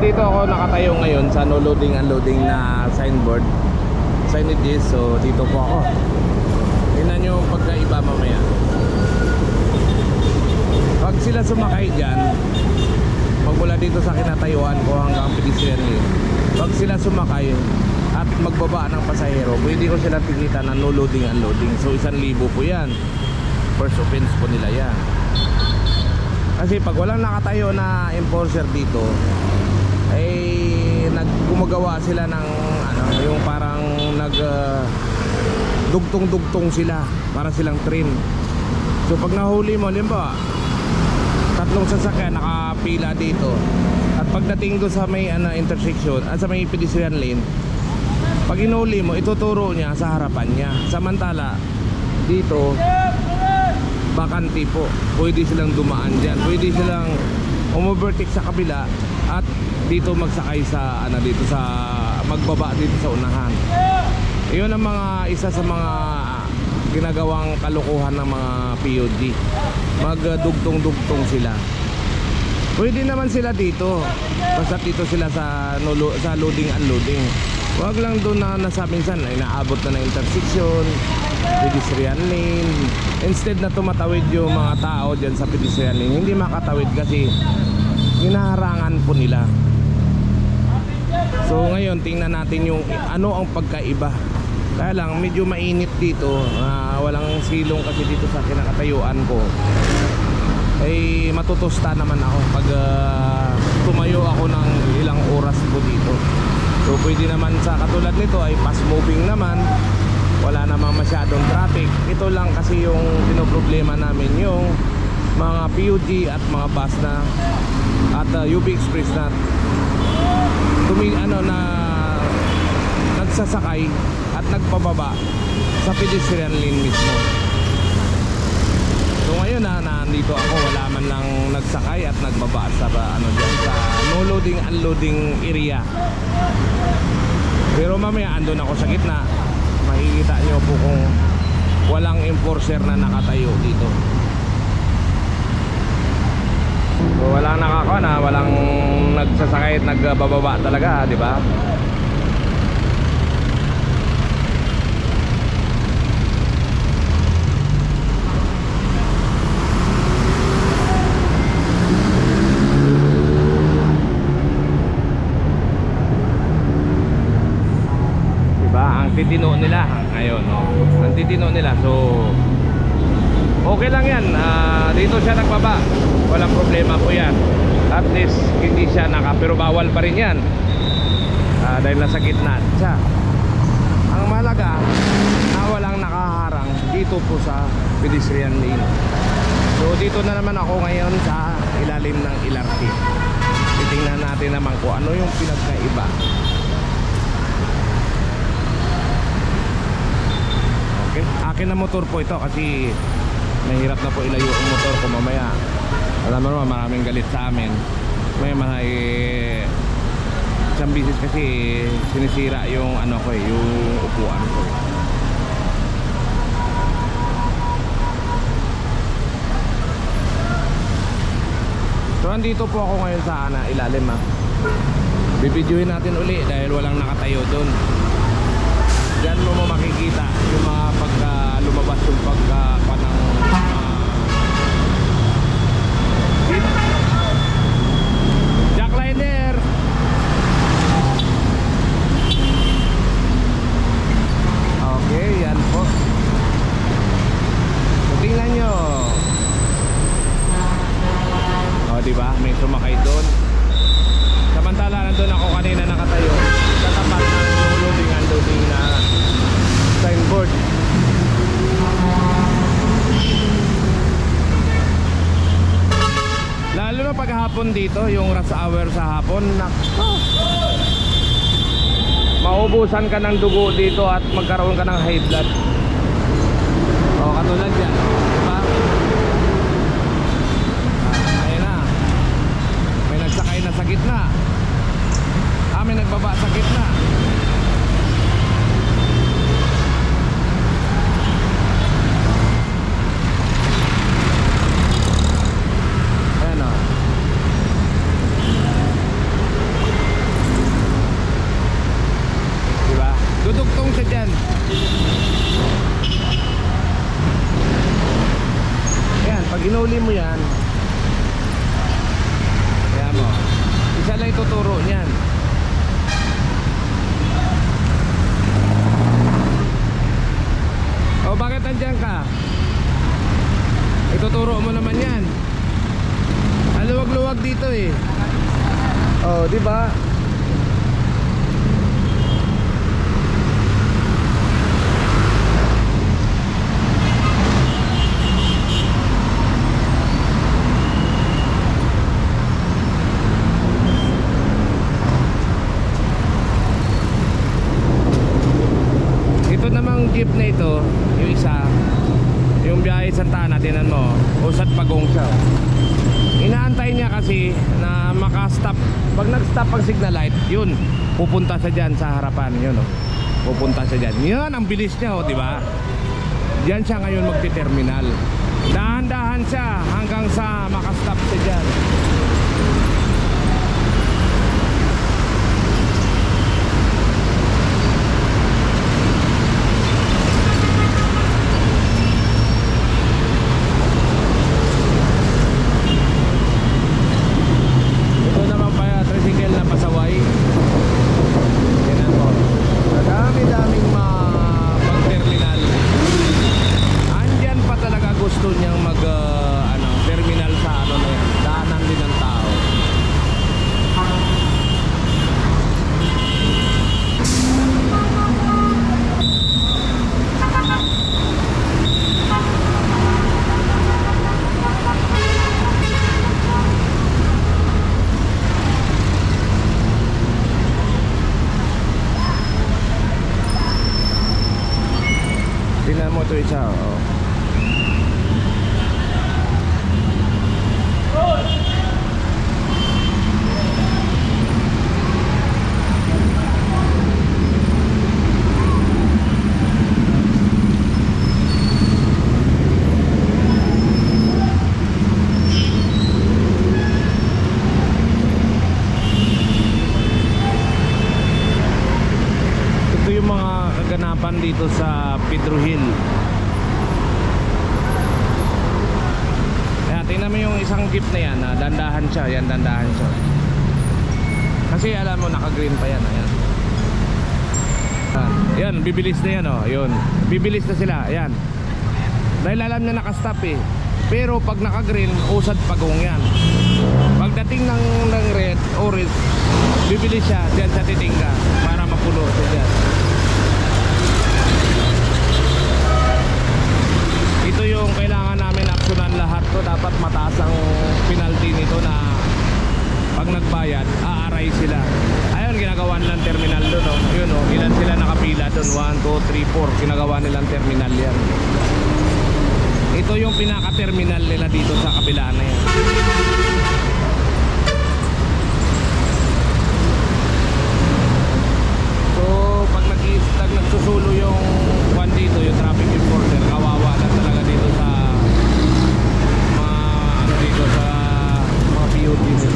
dito ako nakatayo ngayon sa no loading unloading na signboard. Signages. So dito po ako. Tingnan nyo pagkaiba mamaya. Pag sila sumakay dyan, magmula dito sa kinatayuan ko hanggang pedestrian lane. Pag sila sumakay at magbaba ng pasahero, pwede ko sila tikita na no loading unloading. So isang libo po yan. First offense po nila yan. Kasi pag walang nakatayo na enforcer dito, eh naggumagawa sila ng ano, yung parang nag ah, dugtong-dugtong sila para silang train. So pag nahuli mo, limba, tatlong sasakyan nakapila dito. At pagdating doon sa may ano, intersection, at sa may pedestrian lane, pag inuli mo, ituturo niya sa harapan niya. Samantala, dito, bakante po. Pwede silang dumaan dyan. Pwede silang umovertake sa kabila at dito magsakay sa ano dito sa magbaba dito sa unahan. Iyon ang mga isa sa mga ginagawang kalukuhan ng mga POD. Magdugtong-dugtong sila. Pwede naman sila dito. Basta dito sila sa no, sa loading unloading. Huwag lang doon na nasa minsan ay naabot na ng intersection, pedestrian lane. Instead na tumatawid yung mga tao diyan sa pedestrian lane, hindi makatawid kasi hinaharangan po nila. So ngayon tingnan natin yung ano ang pagkaiba. Kaya lang medyo mainit dito, ah, walang silong kasi dito sa kinakatayuan ko. Ay matutusta naman ako pag ah, tumayo ako ng ilang oras po dito. So pwede naman sa katulad nito ay fast moving naman. Wala namang masyadong traffic. Ito lang kasi yung pinoproblema namin yung mga PUG at mga bus na at ah, UB Express na tumi ano na nagsasakay at nagpababa sa pedestrian lane mismo So ngayon na nandito ako wala man lang nagsakay at nagbaba sa ano diyan sa no loading unloading area. Pero mamaya andun ako sa gitna. Makikita niyo po kung walang enforcer na nakatayo dito. So walang nakaka na, walang nagsasakay at nagbababa talaga, di ba? Diba? Titino nila ngayon, no? Ang titino nila. So okay lang 'yan. Ah, dito siya nagbaba. Walang problema po 'yan. At least hindi siya naka pero bawal pa rin 'yan. Ah, dahil nasa gitna siya. Ang malaga na walang nakaharang dito po sa pedestrian lane. So dito na naman ako ngayon sa ilalim ng LRT. Titingnan natin naman kung ano yung pinagkaiba Okay. Akin na motor po ito kasi mahirap na po ilayo ang motor ko mamaya. Alam mo naman maraming galit sa amin. May mga eh, isang bisis kasi sinisira yung ano ko eh, yung upuan ko. So andito po ako ngayon sa ana, ilalim ha. Bibidyohin natin uli dahil walang nakatayo doon. Diyan mo mo makikita yung mga pagka lumabas yung pagka panang Jackliner Okay, yan po so, Tingnan nyo O, di ba? May sumakay doon Samantala nandun ako kanina nakatayo sa tapat ng loading unloading na signboard. Lalo na paghapon dito, yung rush hour sa hapon, nako. Maubusan ka ng dugo dito at magkaroon ka ng high blood. O, katulad yan. Diba? Ah, ayun na. May nagsakay na sa gitna. May nagbaba sa gitna. Ayan o. magluwag dito eh. Oh, di ba? Ito namang jeep na ito, yung isa, yung biyahe Santa Ana, tinan mo, usat pagong siya. Inaantay niya kasi na makastop. Pag nag-stop ang signal light, yun, pupunta siya dyan sa harapan, yun oh. Pupunta siya dyan. Yan, ang bilis niya oh, di ba? Diyan siya ngayon magti-terminal. Dahan-dahan siya hanggang sa makastop siya dyan. Ito naman pa tricycle na pasaway. Tingnan mo. Madami-daming mapag-terminal. Andyan pa talaga gusto niyang mag ah, ano, terminal sa ano na yan. Daanan din ng tao. Tingnan mo ito isa. Oh. Yung mga kaganapan dito sa Mo yung isang jeep na yan, ah, dandahan siya, yan dandahan siya. Kasi alam mo naka-green pa yan, ayan. Ah, yan, bibilis na yan oh, yun. Bibilis na sila, ayan. Dahil alam na nakastop eh. Pero pag naka-green, usad pagong yan. Pagdating ng, ng red, orange, bibilis siya dyan sa titingga para mapulo siya dyan. Ito yung kailangan namin aksyonan lahat to Dapat mataas ang penalty nito na pag nagbayad, aaray sila. Ayun, ginagawa nilang terminal doon. Oh. Yun, oh, ilan sila nakapila doon? 1, 2, 3, 4. Ginagawa nilang terminal yan. Ito yung pinaka-terminal nila dito sa kabila na yan. So, pag nag nagsusulo yung one dito, yung traffic enforcer, kawawa lang talaga dito sa mga ano dito sa mga POT nito.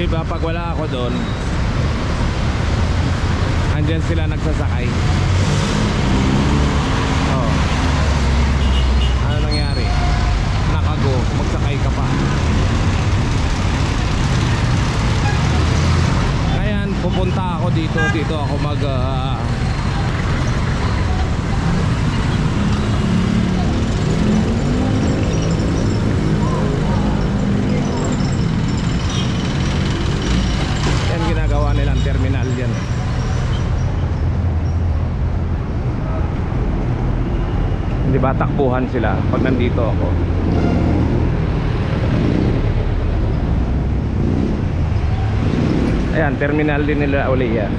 Di ba pag wala ako doon, andyan sila nagsasakay. Oh. Ano nangyari? Nakago, magsakay ka pa. Ngayon, pupunta ako dito, dito ako mag ah, Di ba takbuhan sila pag nandito ako. Ayan, terminal din nila uli yan.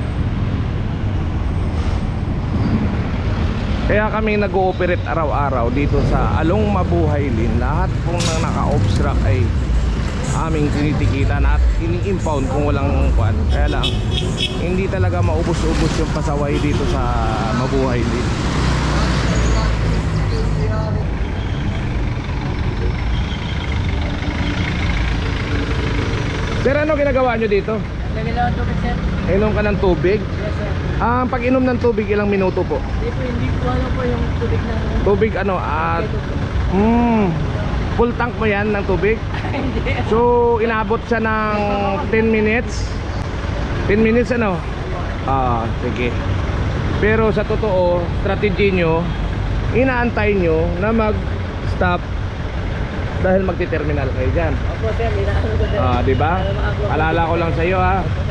Kaya kami nag-ooperate araw-araw dito sa Along Mabuhay Lin. Lahat pong nang naka-obstruct ay aming tinitikitan at ini-impound kung walang kwan. Kaya lang, hindi talaga maubos-ubos yung pasaway dito sa Mabuhay Lin. Sir, ano ginagawa nyo dito? Nagalawan tubig, sir. Inom ka ng tubig? Yes, sir. Ah, pag inom ng tubig, ilang minuto po? Hindi po, hindi po ano po yung tubig ng... Tubig ano? At mm, full tank mo yan ng tubig? Hindi. So, inabot siya ng 10 minutes. 10 minutes ano? Ah, sige. Pero sa totoo, strategy nyo, inaantay nyo na mag-stop dahil magti-terminal kayo dyan. Opo, sir. Inaano ko, sir. Ah, di ba? Alala ko lang sa iyo ha. Sir.